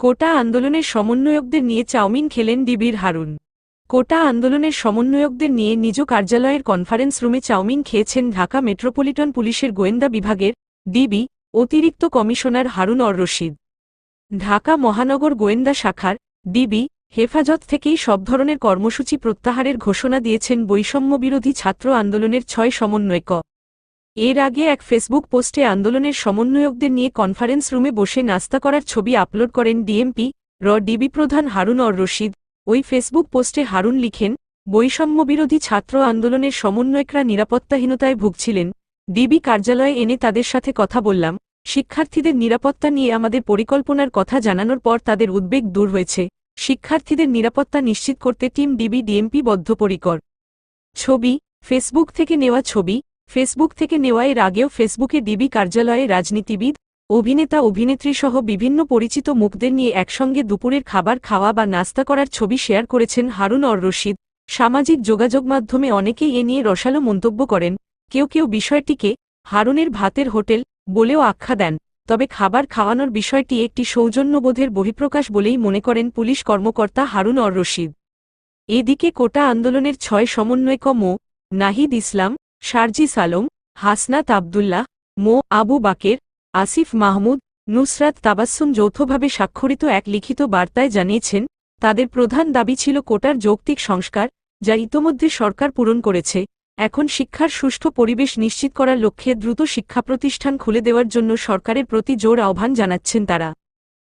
কোটা আন্দোলনের সমন্বয়কদের নিয়ে চাউমিন খেলেন ডিবির হারুন। কোটা আন্দোলনের সমন্বয়কদের নিয়ে নিজ কার্যালয়ের কনফারেন্স রুমে চাউমিন খেয়েছেন ঢাকা মেট্রোপলিটন পুলিশের গোয়েন্দা বিভাগের ডিবি অতিরিক্ত কমিশনার হারুন অর রশিদ। ঢাকা মহানগর গোয়েন্দা শাখার ডিবি হেফাজত থেকেই সব ধরনের কর্মসূচি প্রত্যাহারের ঘোষণা দিয়েছেন বৈষম্যবিরোধী ছাত্র আন্দোলনের ছয় সমন্বয়ক। এর আগে এক ফেসবুক পোস্টে আন্দোলনের সমন্বয়কদের নিয়ে কনফারেন্স রুমে বসে নাস্তা করার ছবি আপলোড করেন ডিএমপি, র ডিবি প্রধান হারুন অর রশিদ। ওই ফেসবুক পোস্টে হারুন লিখেন বৈষম্যবিরোধী ছাত্র আন্দোলনের সমন্বয়করা নিরাপত্তাহীনতায় ভুগছিলেন। ডিবি কার্যালয়ে এনে তাদের সাথে কথা বললাম। শিক্ষার্থীদের নিরাপত্তা নিয়ে আমাদের পরিকল্পনার কথা জানানোর পর তাদের উদ্বেগ দূর হয়েছে। শিক্ষার্থীদের নিরাপত্তা নিশ্চিত করতে টিম ডিবি ডিএমপি বদ্ধপরিকর। ছবি, ফেসবুক থেকে নেওয়া ছবি ফেসবুক থেকে নেওয়া এর আগেও ফেসবুকে ডিবি কার্যালয়ে রাজনীতিবিদ, অভিনেতা অভিনেত্রী সহ বিভিন্ন পরিচিত মুখদের নিয়ে একসঙ্গে দুপুরের খাবার খাওয়া বা নাস্তা করার ছবি শেয়ার করেছেন হারুন অর রশিদ। সামাজিক যোগাযোগ মাধ্যমে অনেকেই এ নিয়ে রসালো মন্তব্য করেন, কেউ কেউ বিষয়টিকে হারুনের ভাতের হোটেল বলেও আখ্যা দেন, তবে খাবার খাওয়ানোর বিষয়টি একটি সৌজন্যবোধের বহিঃপ্রকাশ বলেই মনে করেন পুলিশ কর্মকর্তা হারুন অর রশিদ। এদিকে কোটা আন্দোলনের ছয় সমন্বয়ক মো নাহিদ ইসলাম শারজিস সালম, হাসনাত আবদুল্লাহ, মো. আবু বাকের, আসিফ মাহমুদ, নুসরাত তাবাসসুম যৌথভাবে স্বাক্ষরিত এক লিখিত বার্তায় জানিয়েছেন, তাদের প্রধান দাবি ছিল কোটার যৌক্তিক সংস্কার, যা ইতোমধ্যে সরকার পূরণ করেছে, এখন শিক্ষার সুষ্ঠু পরিবেশ নিশ্চিত করার লক্ষ্যে দ্রুত শিক্ষা প্রতিষ্ঠান খুলে দেওয়ার জন্য সরকারের প্রতি জোর আহ্বান জানাচ্ছেন তারা।